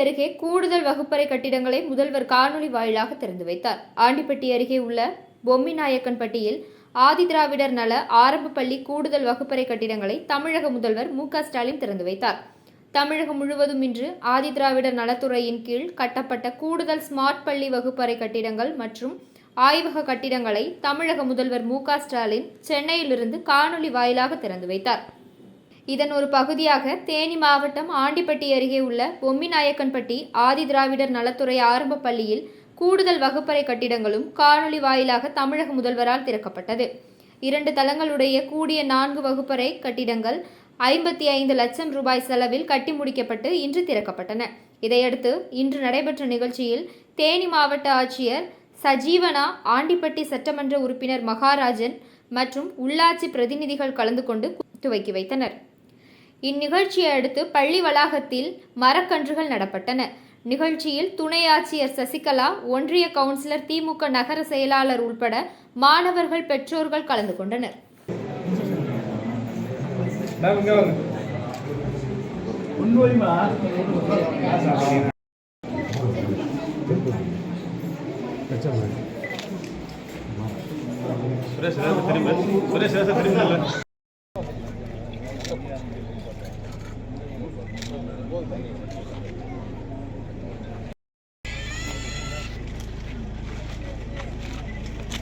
அருகே கூடுதல் வகுப்பறை கட்டிடங்களை முதல்வர் காணொலி வாயிலாக திறந்து வைத்தார். ஆண்டிப்பட்டி அருகே உள்ள பொம்மிநாயக்கன்பட்டியில் ஆதிதிராவிடர் நல ஆரம்ப பள்ளி கூடுதல் வகுப்பறை கட்டிடங்களை தமிழக முதல்வர் மு ஸ்டாலின் திறந்து வைத்தார். தமிழகம் முழுவதும் இன்று ஆதிதிராவிடர் நலத்துறையின் கீழ் கட்டப்பட்ட கூடுதல் ஸ்மார்ட் பள்ளி வகுப்பறை கட்டிடங்கள் மற்றும் ஆய்வக கட்டிடங்களை தமிழக முதல்வர் மு ஸ்டாலின் சென்னையிலிருந்து காணொலி வாயிலாக திறந்து வைத்தார். இதன் ஒரு பகுதியாக தேனி மாவட்டம் ஆண்டிப்பட்டி அருகே உள்ள பொம்மிநாயக்கன்பட்டி ஆதிதிராவிடர் நலத்துறை ஆரம்ப பள்ளியில் கூடுதல் வகுப்பறை கட்டிடங்களும் காணொலி வாயிலாக தமிழக முதல்வரால் திறக்கப்பட்டது. இரண்டு தளங்களுடைய கூடிய நான்கு வகுப்பறை கட்டிடங்கள் ஐம்பத்தி ஐந்து லட்சம் ரூபாய் செலவில் கட்டி முடிக்கப்பட்டு இன்று திறக்கப்பட்டன. இதையடுத்து இன்று நடைபெற்ற நிகழ்ச்சியில் தேனி மாவட்ட ஆட்சியர் சஜீவனா ஆண்டிப்பட்டி சட்டமன்ற உறுப்பினர் மகாராஜன் மற்றும் உள்ளாட்சி பிரதிநிதிகள் கலந்து கொண்டு துவக்கி வைத்தனர். இந்நிகழ்ச்சியை அடுத்து பள்ளி வளாகத்தில் மரக்கன்றுகள் நடப்பட்டன. நிகழ்ச்சியில் துணை ஆட்சியர் சசிகலா ஒன்றிய கவுன்சிலர் திமுக நகர செயலாளர் உள்பட மாணவர்கள் பெற்றோர்கள் கலந்து கொண்டனர். சுரேஷ் திரும்ப சுரேஷ் திரும்ப Thank you.